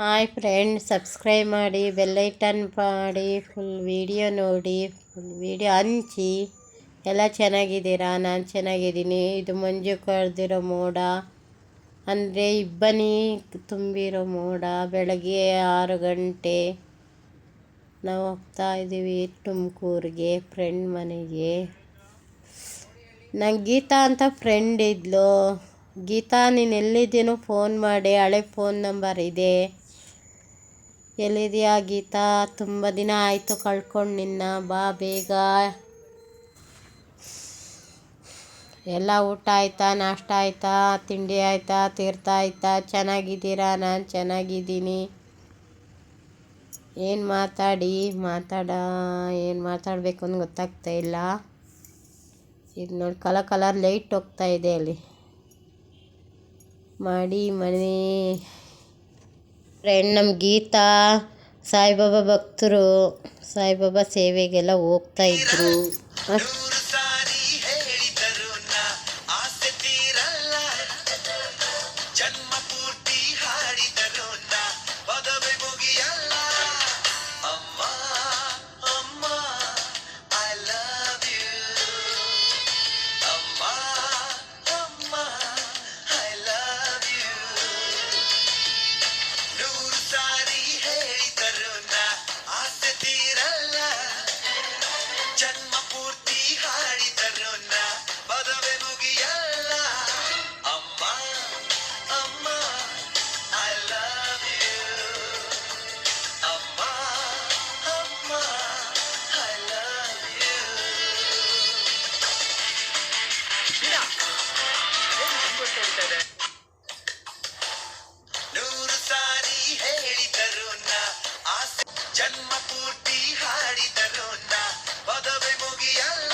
Hi friend subscribe ಮಾಡಿ bell icon ಮಾಡಿ full video ನೋಡಿ ಫುಲ್ ವೀಡಿಯೋ ಹಂಚಿ. ಎಲ್ಲ ಚೆನ್ನಾಗಿದ್ದೀರಾ? ನಾನು ಚೆನ್ನಾಗಿದ್ದೀನಿ. ಇದು ಮಂಜು ಕಳೆದಿರೋ ಮೋಡ. ಅಂದರೆ ಇಬ್ಬನಿ ತುಂಬಿರೋ ಮೋಡ. ಬೆಳಗ್ಗೆ ಆರು ಗಂಟೆ. ನಾವು ಹೋಗ್ತಾ ಇದ್ದೀವಿ ತುಮಕೂರಿಗೆ ಫ್ರೆಂಡ್ ಮನೆಗೆ. ನಂಗೆ ಗೀತಾ ಅಂತ ಫ್ರೆಂಡ್ ಇದ್ಲು. ಗೀತಾ, ನೀನು ಎಲ್ಲಿದ್ದೀನೋ ಫೋನ್ ಮಾಡಿ. ಹಳೆ ಫೋನ್ ನಂಬರ್ ಇದೆ. ಎಲ್ಲಿದೆಯಾ ಗೀತಾ? ತುಂಬ ದಿನ ಆಯಿತು ಕಳ್ಕೊಂಡು ನಿನ್ನ. ಬಾ ಬೇಗ. ಎಲ್ಲ ಊಟ ಆಯ್ತಾ? ನಾಷ್ಟ ಆಯ್ತಾ? ತಿಂಡಿ ಆಯ್ತಾ? ತೀರ್ಥ ಆಯ್ತಾ? ಚೆನ್ನಾಗಿದ್ದೀರಾ? ನಾನು ಚೆನ್ನಾಗಿದ್ದೀನಿ. ಏನು ಮಾತಾಡಿ? ಮಾತಾಡ. ಏನು ಮಾತಾಡಬೇಕು ಅಂತ ಗೊತ್ತಾಗ್ತಾ ಇಲ್ಲ. ಇದು ನೋಡಿ, ಕಲರ್ ಕಲರ್ ಲೈಟ್ ಹೋಗ್ತಾ ಇದೆ ಅಲ್ಲಿ. ಮಾಡಿ ಮನೆ. ಫ್ರೆಂಡ್ ನಮ್ಮ ಗೀತಾ, ಸಾಯಿಬಾಬಾ ಭಕ್ತರು, ಸಾಯಿಬಾಬಾ ಸೇವೆಗೆಲ್ಲ ಹೋಗ್ತಾ ಇದ್ರು. ಅಷ್ಟ್- ನೂರು ಸಾರಿ ಹೇಳಿದರು ನಾ ಆಸೆ ತೀರಲ್ಲ ಜನ್ಮ ನೂರು ಸಾರಿ ಹೇಳಿದರು ಜನ್ಮ ಪೂರ್ತಿ ಹಾಡಿದರು ಪದವೆ ಮುಗಿಯಲ್ಲ.